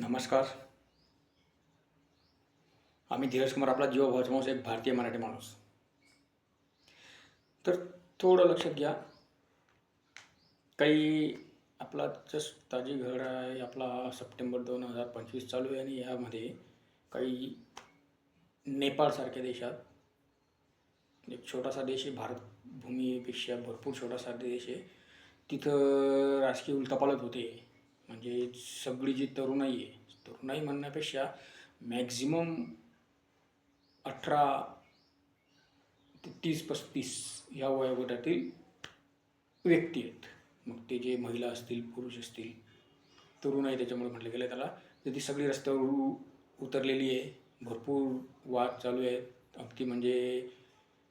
नमस्कार. आम्ही धीरज कुमार आपला जीव भावाचा माणूस एक भारतीय मराठी माणूस. तर थोडं लक्षात घ्या. काही आपला जस्ट ताजी घड आहे आपला सप्टेंबर दोन हजार पंचवीस चालू आहे आणि यामध्ये काही नेपाळसारख्या देशात एक छोटासा देश आहे भारत भूमीपेक्षा भरपूर छोटासा देश आहे. तिथं राजकीय उलथापालत होते. म्हणजे सगळी जी तरुणाई आहे तरुणाई म्हणण्यापेक्षा मॅक्झिमम अठरा ते तीस पस्तीस या वयोगटातील व्यक्ती आहेत. मग ते जे महिला असतील पुरुष असतील तरुण आहे त्याच्यामुळे म्हटलं गेलं त्याला तर ती सगळी रस्त्यावर उतरलेली आहे. भरपूर वाद चालू आहेत. अगदी म्हणजे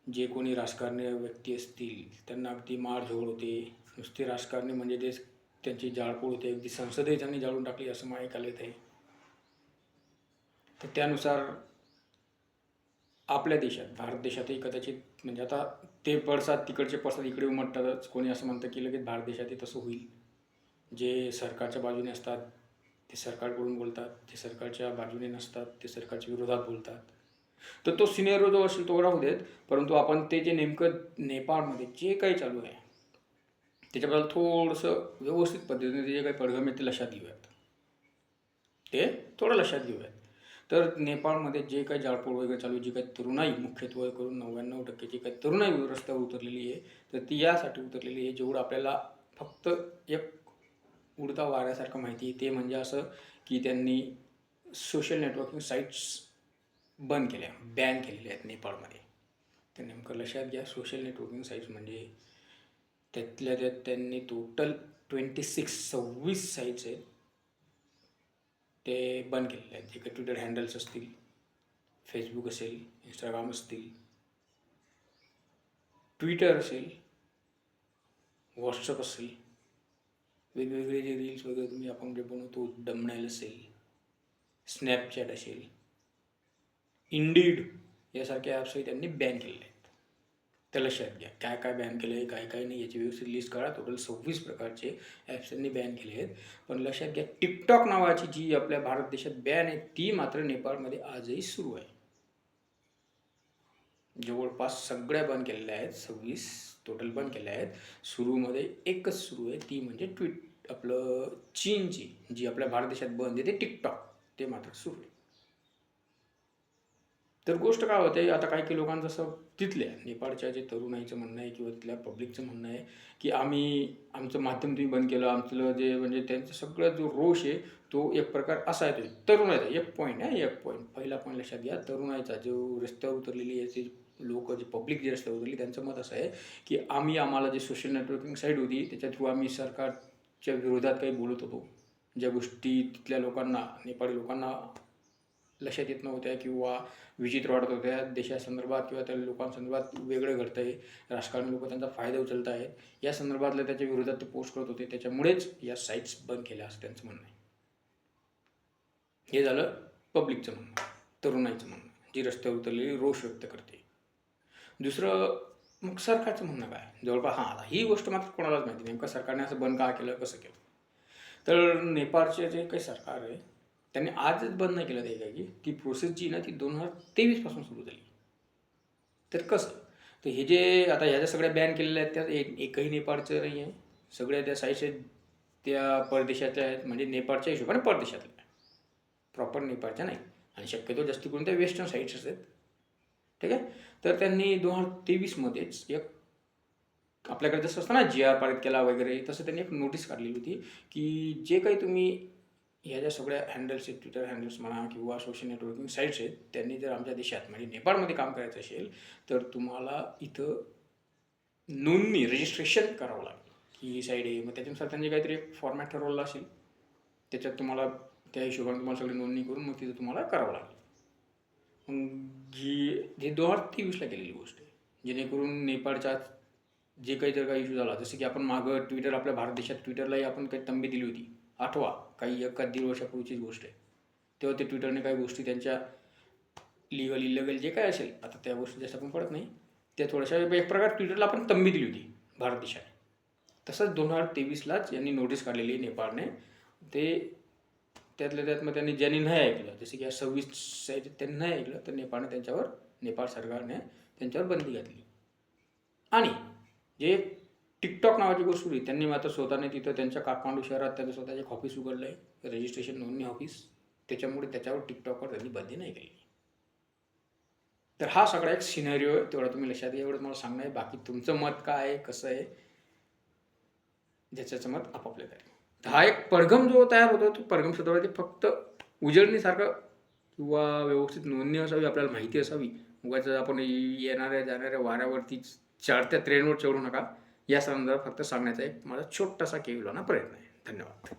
जे कोणी राजकारणी व्यक्ती असतील त्यांना अगदी मारझोड होते. नुसते राजकारणी म्हणजे ते त्यांची जाळपोळ होते अगदी संसदही त्यांनी जाळून टाकली असं मला ऐकायला येत आहे तर त्यानुसार आपल्या देशात भारत देशातही कदाचित म्हणजे आता ते पडसाद तिकडचे पडसाद इकडे उमटतातच. कोणी असं म्हणतं की लगेच भारत देशातही तसं होईल. जे सरकारच्या बाजूने असतात ते सरकारकडून बोलतात ते सरकारच्या बाजूने नसतात ते सरकारच्या विरोधात बोलतात. तर तो सिनेरो जो असेल तो राहू देत परंतु आपण ते जे नेमकं नेपाळमध्ये जे काही चालू आहे त्याच्याबद्दल थोडंसं व्यवस्थित पद्धतीने ते जे काही पडघम आहे ते लक्षात घेऊयात. ते थोडं लक्षात घेऊयात. तर नेपाळमध्ये जे काही जाळपोळ वगैरे चालू आहे, जी काही तरुणाई मुख्यत्वे करून नव्याण्णव टक्के जी काही तरुणाई रस्त्यावर उतरलेली आहे तर ती यासाठी उतरलेली आहे जेवढं आपल्याला फक्त एक उडता वाऱ्यासारखं माहिती आहे ते म्हणजे असं की त्यांनी सोशल नेटवर्किंग साईट्स बंद केल्या बॅन केलेल्या आहेत नेपाळमध्ये. तर नेमकं लक्षात घ्या सोशल नेटवर्किंग साईट्स म्हणजे त्यातल्या त्यात त्यांनी टोटल ट्वेंटी सिक्स सव्वीस साईज आहेत. ते बंद केलेले आहेत. जे काही ट्विटर हँडल्स असतील फेसबुक असेल इंस्टाग्राम असतील ट्विटर असेल व्हॉट्सअप असेल वेगवेगळे जे रील्स वगैरे तुम्ही आपण जे बनवतो डमनाईल असेल स्नॅपचॅट असेल इंडीड यासारखे ॲप्सही त्यांनी बॅन केलेले आहेत. त्या लक्षात घ्या काय काय बॅन केलं आहे काय काय नाही याची व्यवस्थित लिस्ट करा टोटल सव्वीस प्रकारचे ॲप्स त्यांनी बॅन केले आहेत. पण लक्षात घ्या टिकटॉक नावाची जी आपल्या भारत देशात बॅन आहे ती मात्र नेपाळमध्ये आजही सुरू आहे. जवळपास सगळ्या बंद केलेल्या आहेत सव्वीस टोटल बंद केल्या आहेत. सुरूमध्ये एकच सुरू आहे ती म्हणजे ट्विट आपलं चीनची जी आपल्या भारत देशात बंद आहे ते टिकटॉक ते मात्र सुरू आहे. तर गोष्ट काय होते आता काही काही लोकांचं असं तिथल्या नेपाळच्या जे तरुणाईचं म्हणणं आहे किंवा तिथल्या पब्लिकचं म्हणणं आहे की आम्ही आमचं माध्यम तुम्ही बंद केलं आमचं जे म्हणजे त्यांचं सगळं जो रोष आहे तो एक प्रकार असा आहे. तो तरुणाईचा एक पॉईंट आहे एक पॉईंट पहिला पॉईंट लक्षात घ्या तरुणाईचा जो रस्त्यावर उतरलेली आहे ते लोक जे पब्लिक जे रस्त्यावर उतरली त्यांचं मत असं आहे की आम्ही आम्हाला जे सोशल नेटवर्किंग साईट होती त्याच्या थ्रू आम्ही सरकारच्या विरोधात काही बोलत होतो. ज्या गोष्टी तिथल्या लोकांना नेपाळी लोकांना लक्षात येत नव्हत्या किंवा विचित्र वाटत होत्या. देशासंदर्भात किंवा त्या लोकांसंदर्भात वेगळं घडतं आहे राजकारणी लोक त्यांचा फायदा उचलत आहेत. या संदर्भातल्या त्याच्या विरोधात ते पोस्ट करत होते. त्याच्यामुळेच या साईट्स बंद केल्या असं त्यांचं म्हणणं आहे. हे झालं पब्लिकचं म्हणणं. तरुणाईचं म्हणणं. जी रस्त्यावर उतरलेली रोष व्यक्त करते. दुसरं मग सरकारचं म्हणणं काय? जवळपास हां ही गोष्ट मात्र कोणालाच माहिती नेमकं सरकारने असं बंद का केलं? कसं केलं? तर नेपाळचे जे काही सरकार आहे त्यांनी आजच बंद नाही केलं ते काय की ती प्रोसेस जी ना ती दोन हजार तेवीसपासून सुरू झाली. तर कसं? तर हे जे आता ह्या ज्या सगळ्या बॅन केलेल्या आहेत त्यात एक एकही नेपाळचं नाही आहे. सगळ्या त्या साईट्स त्या परदेशातल्या आहेत म्हणजे नेपाळच्या हिशोबाने परदेशातल्या प्रॉपर नेपाळच्या नाही. आणि शक्यतो जास्ती करून त्या वेस्टर्न साईट्स असतात ठीक आहे? तर त्यांनी दोन हजार तेवीसमध्येच एक आपल्याकडे जसं असतं ना जी आर पारित केला वगैरे तसं त्यांनी एक नोटीस काढलेली होती की जे काही तुम्ही ह्या ज्या सगळ्या हँडल्स आहेत ट्विटर हँडल्स म्हणा किंवा सोशल नेटवर्किंग साईट्स आहेत त्यांनी जर आमच्या देशात म्हणजे नेपाळमध्ये काम करायचं असेल तर तुम्हाला इथं नोंदणी रजिस्ट्रेशन करावं लागेल. की ही साईड आहे. मग त्याच्यानुसार त्यांनी काहीतरी एक फॉर्मॅट ठरवलं असेल त्याच्यात तुम्हाला त्या हिशोबाने तुम्हाला सगळी नोंदणी करून मग तिथं तुम्हाला करावं लागेल. मग जी जे दोन हजार तेवीसला केलेली गोष्ट आहे जेणेकरून नेपाळच्या जे काही जर काही इश्यू झाला जसं की आपण मागं ट्विटर आपल्या भारत देशात ट्विटरलाही आपण काही तंबी दिली होती. आठवा काही एका दीड वर्षापूर्वीचीच गोष्ट आहे. तेव्हा ते ट्विटरने काही गोष्टी त्यांच्या लिगल इलिगल जे काय असेल आता त्या गोष्टी जास्त आपण पडत नाही. त्या थोड्याशा एक प्रकार ट्विटरला आपण तंबी दिली होती भारत देशाने. तसंच दोन हजार तेवीसलाच यांनी नोटीस काढलेली आहे नेपाळने. ते त्यातल्या त्यात मग त्यांनी ज्यांनी नाही ऐकलं जसं की या सव्वीस साईड त्यांनी नाही ऐकलं तर नेपाळने त्यांच्यावर नेपाळ सरकारने त्यांच्यावर बंदी घातली. आणि जे टिकटॉक नावाची गोष्ट होती त्यांनी मात्र स्वतःने तिथं त्यांच्या काठमांडू शहरात त्यांचं स्वतःचे एक ऑफिस उघडलं आहे रजिस्ट्रेशन नोंदणी ऑफिस त्याच्यामुळे त्याच्यावर टिकटॉकवर त्यांनी बंदी नाही केली. तर हा सगळा एक सिनेरिओ आहे. तेवढा तुम्ही लक्षात घ्या. एवढं मला सांगणं आहे. बाकी तुमचं मत काय आहे? कसं आहे? ज्याच्याचं मत आपापल्या तरी तर हा एक परगम जो तयार होतो तो परगम सुद्धा ते फक्त उजळणीसारखं किंवा व्यवस्थित नोंदणी असावी आपल्याला माहिती असावी. उगाच आपण येणाऱ्या जाणाऱ्या वाऱ्यावरती चढत्या ट्रेनवर चढू नका. या संदर्भात फक्त सांगण्याचा एक माझा छोटासा केविलाना प्रयत्न आहे. धन्यवाद.